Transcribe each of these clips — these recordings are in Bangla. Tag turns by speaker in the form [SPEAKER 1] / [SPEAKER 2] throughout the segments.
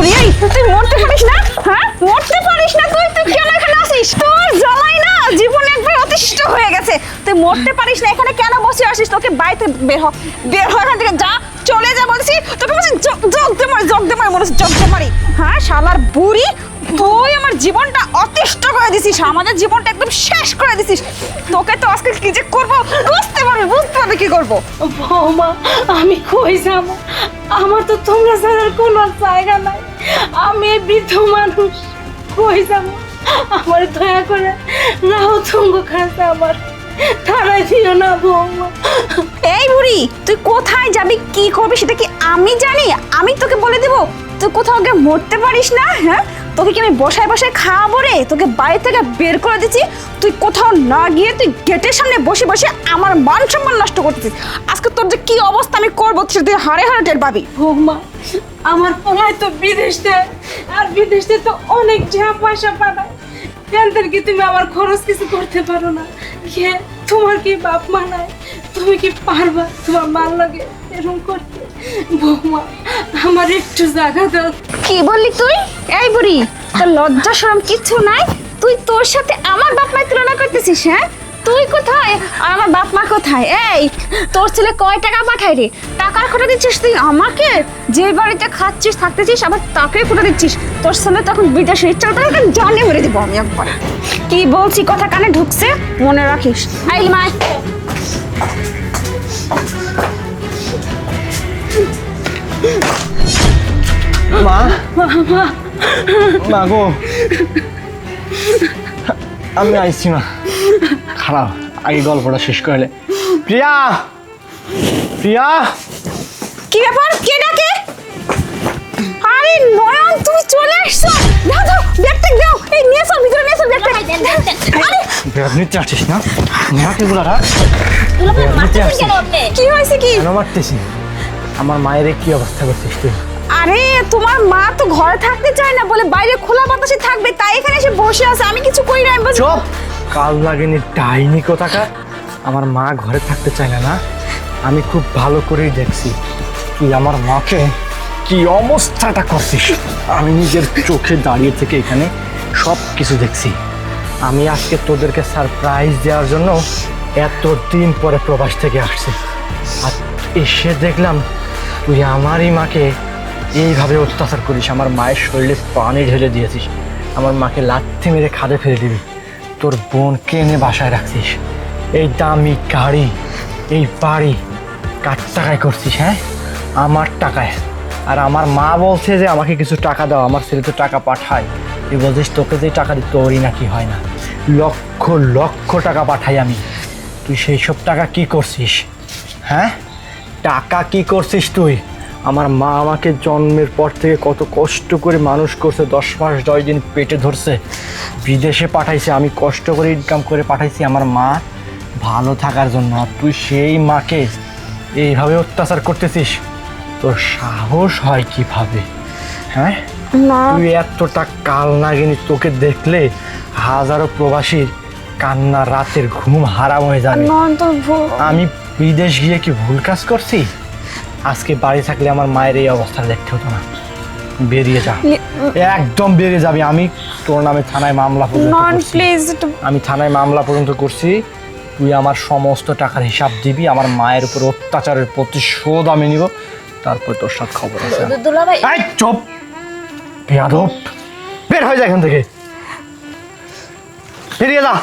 [SPEAKER 1] এই, তুই মরতে পারিস না? হ্যাঁ? মরতে পারিস না, তুই তুই কেন এখানে আসিস তোর জ্বালাই না, জীবন একবার অতিষ্ঠ হয়ে গেছে। তুই মরতে পারিস না, এখানে কেন বসে আসিস তোকে বাড়িতে বের হ বের হ এখান থেকে, যা, চলে যা বলছি। তোকে বলছি জগ দে মারি, জগ দে মারি, মনে হচ্ছে জগ দে মারি। হ্যাঁ শালার বুড়ি, তুই আমার জীবনটা অতিষ্ঠ করে দিছিস, আমাদের জীবনটা একদম শেষ করে দিছিস। তোকে তো আজকে কি যে করব, বুঝতে পারবি করব?
[SPEAKER 2] বৌমা আমি কই যাব? আমার তো তোমরা ছাড়ার কোনো জায়গা নাই। আমি বৃদ্ধ মানুষ কই যাব? আমার দয়া করে রাহু তুঙ্গ খাসা আমার। থানায় দিও না বৌমা।
[SPEAKER 1] এই বুড়ি তুই কোথায় যাবি কি করবি সেটা কি আমি জানি? আমি তোকে বলে দেবো? তুই কোথাও গিয়ে মরতে পারিস না হ্যাঁ? তোকে কি আমি বসায় বসায় খাওয়াবো রে? তোকে বাড়ি থেকে বের করে দিচ্ছি। তুই কোথাও না গিয়ে তুই গেটের সামনে বসে বসে আমার মান সম্মান নষ্ট করতেছিস। আজকে তোর যে কি অবস্থা আমি করব সেটা তুই হারে হারে টের পাবি।
[SPEAKER 2] বৌমা আমার পড়ায় তো বিদেশ, আর বিদেশ তো অনেক টাকা পয়সা পাঠায় এনতের কি তুমি আমার খরচ কিছু করতে পারো না। তোমার কি বাপ মা নাই? তুমি কি পারবা তোমার মার লাগে এরকম করতে? বৌমা, আমার একটু জায়গা দাও।
[SPEAKER 1] কি বললি তুই? এই বুড়ি, তোর লজ্জা শরম কিচ্ছু নাই? তুই তোর সাথে আমার বাপ মায়ের তুলনা করতেছিস হ্যাঁ? তুই কোথায়? আর আমার বাপ মা কোথায়? এই, তোর ছেলে কয় টাকা পাঠায় রে? টাকার খোটা দিচ্ছিস তুই? আমাকে? যে বাড়িতে খাচ্ছিস, থাকতেছিস, আবার তাকে খোটা দিচ্ছিস? তোর ছেলে তখন বিদেশে ইচ্ছা তোকে জানে মেরে দিব আমি একবার। কি বলছি, কথা কানে ঢুকছে? মনে রাখিস। আইল মাই।
[SPEAKER 3] মা মা। গো। আমি আইছি মা। খারাপ। আগে গল্পটা শেষ করলে প্রিয়া! প্রিয়া!
[SPEAKER 1] কি ব্যাপার? কে ডাকে? আরে নয়ন তুমি চলে আসছো দাও দাও ব্যাগটা দাও। এই নিয়ে এসো ভিতরে নিয়ে এসো ব্যাগটা। আরে!
[SPEAKER 3] ব্যাগ নিতে আসছিস না? নেওয়া কেগুলো রাখ
[SPEAKER 1] কি হয়েছে কি?
[SPEAKER 3] মারতেছি আমার মায়ের কি অবস্থা করছিস তুই?
[SPEAKER 1] আরে, তোমার মা তো ঘরে থাকতে চায় না বলে বাইরে খোলা বাতাসে থাকবে, তাই এখানে এসে বসে আছে। আমি কিছু করি না, আমি
[SPEAKER 3] চপ! কাল লাগেনি ডাইনি কোথাকার? আমার মা ঘরে থাকতে চায় না না আমি খুব ভালো করেই দেখছি তুই আমার মাকে কি অবস্থাটা করছিস। আমি নিজের চোখে দাঁড়িয়ে থেকে এখানে সব কিছু দেখছি। আমি আজকে তোদেরকে সারপ্রাইজ দেওয়ার জন্য এত দিন পরে প্রবাস থেকে আসছি। আর এসে দেখলাম তুই আমারই মাকে এইভাবে অত্যাচার করিস, আমার মায়ের শরীরে পানি ঢেলে দিয়েছিস, আমার মাকে লাথি মেরে খাদে ফেলে দিবি, তোর বোনকে এনে বাসায় রাখছিস? এই দামি গাড়ি, এই বাড়ি কার টাকায় করছিস হ্যাঁ? আমার টাকায়। আর আমার মা বলছে যে, আমাকে কিছু টাকা দাও, আমার ছেলে তো টাকা পাঠায়। তুই বলছিস, তোকে যে টাকা দিই, তোরই নাকি হয় না? লক্ষ লক্ষ টাকা পাঠাই আমি। তুই সেই সব টাকা কি করছিস হ্যাঁ? টাকা কি করছিস তুই? আমার মা আমাকে জন্মের পর থেকে কত কষ্ট করে মানুষ করছে দশ মাস দশ দিন পেটে ধরছে। বিদেশে পাঠাইছে আমি কষ্ট করে ইনকাম করে পাঠাইছি। আমার মা ভালো থাকার জন্য আর তুই সেই মাকে এইভাবে অত্যাচার করতেছিস? তোর সাহস হয় কীভাবে? হ্যাঁ?
[SPEAKER 1] না
[SPEAKER 3] তুই এতটা কাল নাগিনি তোকে দেখলে হাজারো প্রবাসীর কান্না রাতের ঘুম হারাম হয়ে যাবে। আমি বিদেশ গিয়ে কি ভুল কাজ করছি? আজকে বাড়ি থাকলে আমার মায়ের এই অবস্থা দেখতে হতো না। বেরিয়ে যা। একদম বেরিয়ে যাবি। আমি তোর নামে থানায় মামলা পর্যন্ত আমি থানায় মামলা পর্যন্ত করছি। তুই আমার সমস্ত টাকার হিসাব দিবি। আমার মায়ের উপর অত্যাচারের প্রতিশোধ আমি নিব। তারপর তোর সাথে খবর আছে। চুপ! বেয়াদব! বের হয়ে যা এখান থেকে। বেরিয়ে যা।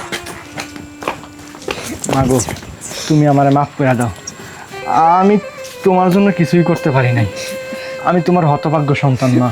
[SPEAKER 3] মাগো তুমি আমার মাফ করে দাও। আমি তোমার জন্য কিছুই করতে পারি নাই। আমি তোমার হতভাগ্য সন্তান না